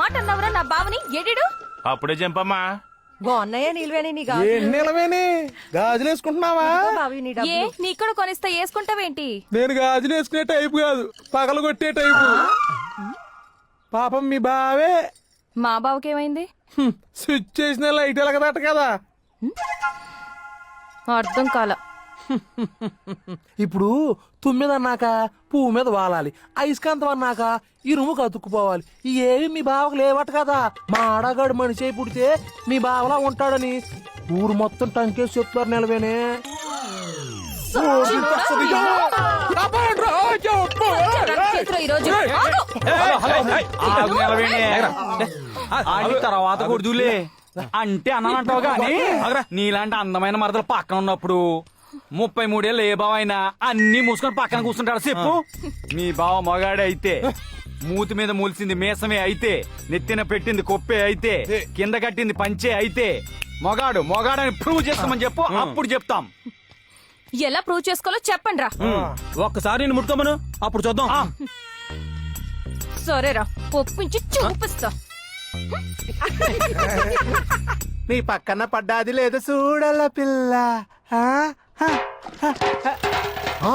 మాట అన్నవరా నా బావని? ఎడిడు అప్పుడే చంపమ్మా బాగున్నాయా నిల్వేని నీ ఏంటి నిలవేని గాజులు వేసుకుంటున్నావా బావి నీ ఏ డబ్బులు నీ కూడా కొనిస్తా వేసుకుంటావేంటి? నేను గాజులు వేసుకునే టైపు కాదు పగలు కొట్టే టైపు పాపం మీ బావే. మా బావకేమైంది? హ్మ్, స్విచ్ చేసిన లైట్ ఎలగదట కదా. అర్థం కాల. ఇప్పుడు తుమ్మిది అన్నాక పువ్వు మీద వాలాలి అయస్కాంతం అన్నాక ఇరుము కతుక్కుపోవాలి. ఈ ఏవి మీ బావకు లేవట కదా? మా ఆడగాడు మనిషి అయి పుడితే మీ బావలా ఉంటాడని ఊరు మొత్తం టంకేసి చెప్తారు నిలవేనే. తర్వాత కొడుదులే అంటే అన్నానంటావు గాని నీలాంటి అందమైన మరదలు పక్కన ఉన్నప్పుడు ముప్పై మూడేళ్ళు ఏ బావ అయినా అన్ని మూసుకొని పక్కన కూర్చుంటాడు. చెప్పు. మీ బావ మగాడే అయితే మూతి మీద మూల్సింది మేసమే అయితే నెత్తిన పెట్టింది కొప్పే అయితే కింద కట్టింది పంచే అయితే మొగాడు మొగాడని ప్రూవ్ చేస్తామని చెప్పు అప్పుడు చెప్తాం. ఎలా ప్రూవ్ చేసుకోవాలో చెప్పండి రా ఒక్కసారి నేను ముట్టుకోమను అప్పుడు చూద్దాం. సరేరా ఒప్పించి చూపిస్తా. నీ పక్కన పడ్డాది లేదు చూడల పిల్ల. ఆ?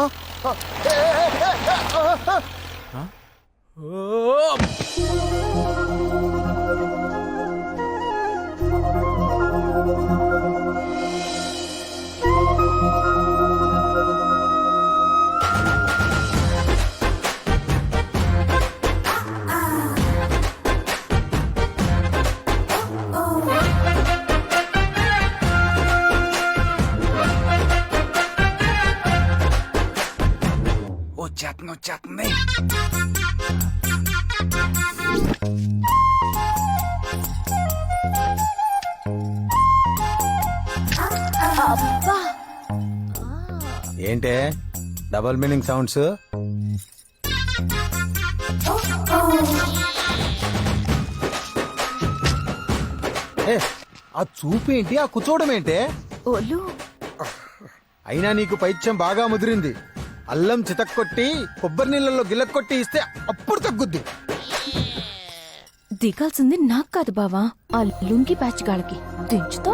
ఓ! వచ్చేస్తుంది ఏంటే? డబల్ మీనింగ్ సౌండ్స్ ఏ, ఆ చూపు ఏంటి? ఆ కూర్చోవడం ఏంటే? అయినా నీకు పైత్యం బాగా ముదిరింది. అల్లం చితక్కొట్టి కొబ్బరి నీళ్ళలో గిలక్కొట్టి ఇస్తే అప్పుడు తగ్గుద్ది. దిగాల్సింది నాకు కాదు బావా ఆ లుంగి ప్యాచ్ గాళ్ళకి. దించుతో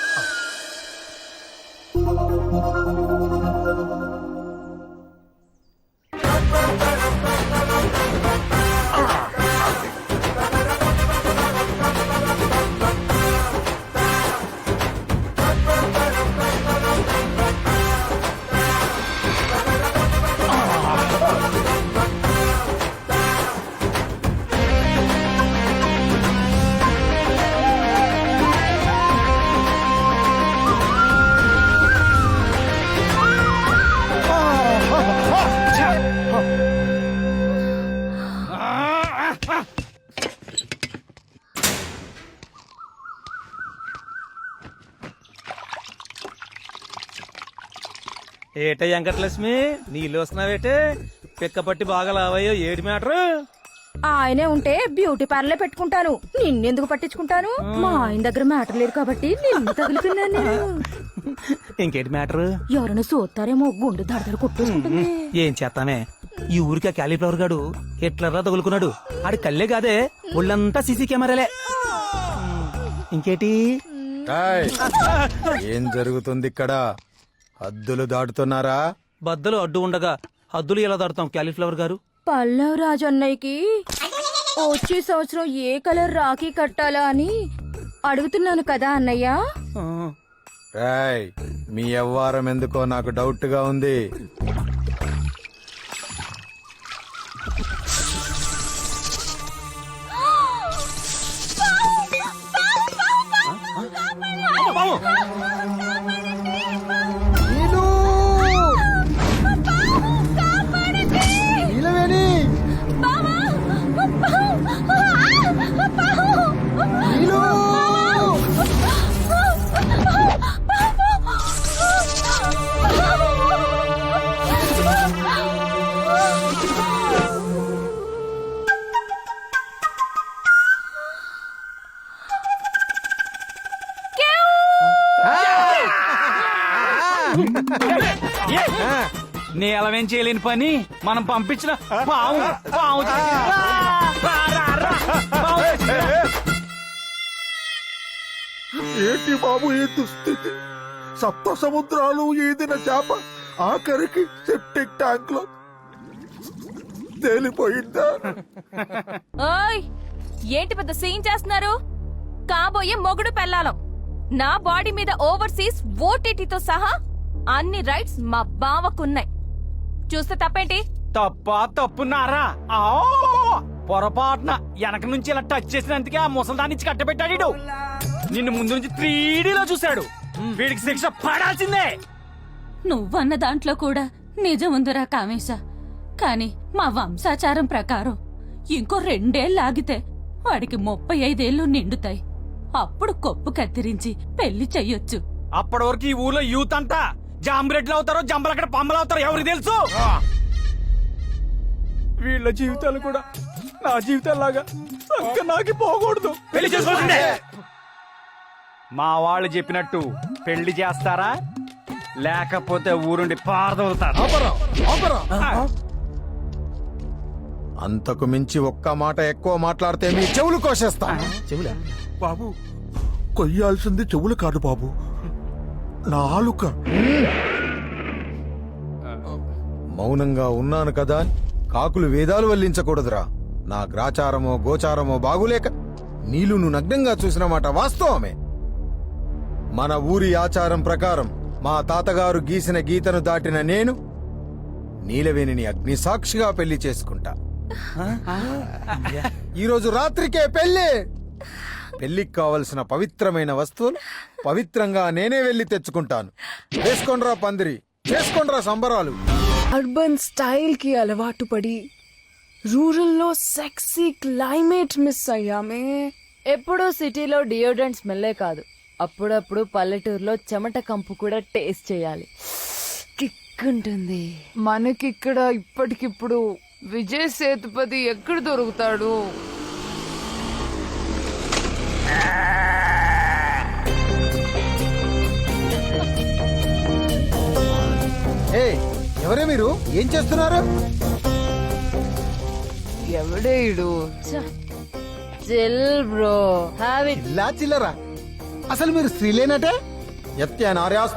ఏట వెంకటలక్ష్మి నీళ్ళు వస్తున్నావేటే? పిక్కపట్టి బాగా లావయ్యో ఏటి మ్యాటర్? ఆయనే ఉంటే బ్యూటీ పార్లర్ పెట్టుకుంటాను. నిన్నెందుకు పట్టించుకుంటాను? మా ఆయన దగ్గర మ్యాటర్ లేదు కాబట్టి నిన్ను తగులుకున్నాను. నేను. ఇంకేటి మ్యాటర్? ఎవరైనా చూస్తారేమో గుండె దడదలు కొట్టేసుకుంటుంది. ఏం చేస్తామే? ఈ ఊరికి ఆ క్యాలీఫ్లవర్ గాడు హిట్లర్రా తగులుకున్నాడు. ఆడి కళ్ళే కాదే ఒళ్ళంతా సీసీ కెమెరాలే. ఇంకేటి? ఏయ్, ఏం జరుగుతుంది ఇక్కడ? హద్దులు దాటుతున్నారా? బద్దలు అడ్డు ఉండగా హద్దులు ఎలా దాడతాం క్యాలీఫ్లవర్ గారు? పల్లవ్ రాజు అన్నయ్యకి వచ్చే సంవత్సరం ఏ కలర్ రాఖీ కట్టాలా అని అడుగుతున్నాను కదా అన్నయ్య. రాయ్ మీ వ్యవహారం ఎందుకో నాకు డౌట్గా ఉంది. నేలవేం చేయలేని పని? మనం పంపించిన పాము. పాము చేసింది. రా, రా, రా, రా. పాము చేసింది. ఏంటి బాబు ఈ దుస్థితి? సప్త సముద్రాలు ఈదిన చేప ఆఖరికి సెప్టిక్ ట్యాంక్లో తేలిపోయిందా? ఓయ్ ఏంటి పెద్ద సీన్ చేస్తున్నారు? కాబోయే మొగుడు పెళ్ళాలం. నా బాడీ మీద ఓవర్సీస్ ఓటీటీతో సహా అన్ని రైట్స్ మా బావకున్నాయి. చూస్తే తప్పేంటి? తప్ప తప్పున్నారా? ఆ, పొరపాటున వెనక నుంచి ఇలా టచ్ చేసినందుకే ఆ ముసల్దాన్ని ఇచ్చి కట్టబెట్టాడు. నిన్ను ముందు నుంచి త్రీ లో చూశాడు వీడికి శిక్ష పడాల్సిందే. నువ్వన్న దాంట్లో కూడా నిజముందిరా కామేశ. కాని మా వంశాచారం ప్రకారం ఇంకో రెండేళ్ళాగితే వాడికి ముప్పై ఐదేళ్ళు నిండుతాయి. అప్పుడు కొప్పు కత్తిరించి పెళ్ళి చెయ్యొచ్చు. అప్పటి వరకు ఈ ఊర్లో యూత్ అంతా జాంబ్రెడ్లు అవుతారో జంబలక్కడ పంబలు అవుతారో ఎవరికి తెలుసు? వీళ్ళ జీవితాలు కూడా నా జీవితాలాగా నాకి పోకూడదు. పెళ్ళి చేసుకోవాల్సిందే. మా వాళ్ళు చెప్పినట్టు పెళ్ళి చేస్తారా? లేకపోతే ఊరుండి పారదవుతారు అంతకు మించి ఒక్క మాట ఎక్కువ మాట్లాడితే మీ చెవులు కోసేస్తా. చెవులా? బాబు కొయ్యాల్సింది చెవులు కాదు బాబు. నాలుక మౌనంగా ఉన్నాను కదా కాకులు వేదాలు వల్లించకూడదురా. నా గ్రాచారమో గోచారమో బాగులేక నీలును నగ్నంగా చూసిన మాట వాస్తవమే. మన ఊరి ఆచారం ప్రకారం మా తాతగారు గీసిన గీతను దాటిన నేను నీలవేణిని అగ్ని సాక్షిగా పెళ్ళి చేసుకుంటా. ఈరోజు రాత్రికే పెళ్ళి పెళ్ళికి కావలసిన పవిత్రమైన వస్తువులు పవిత్రంగా నేనే వెళ్ళి తెచ్చుకుంటాను. వేసుకోండ్రా పందిరి. చేసుకోండ్రా సంబరాలు. అర్బన్ స్టైల్కి అలవాటు పడి రూరల్లో సెక్సీ క్లైమేట్ మిస్ అయ్యామే. ఎప్పుడూ సిటీలో డియోడ్రెంట్ స్మెల్లే కాదు. అప్పుడప్పుడు పల్లెటూరులో చెమట కంపు కూడా టేస్ట్ చేయాలి. కిక్ ఉంటుంది. మనకిక్కడ ఇప్పటికిప్పుడు విజయ్ సేతుపతి ఎక్కడ దొరుకుతాడు? ఎవరే మీరు? ఏం చేస్తున్నారు? ఎవడే ఇడు చిల్ బ్రో. హ్యావ్ ఇట్ ఇలా చిల్లరా? అసలు మీరు స్త్రీలేనటే? ఎత్తే నార్యాస్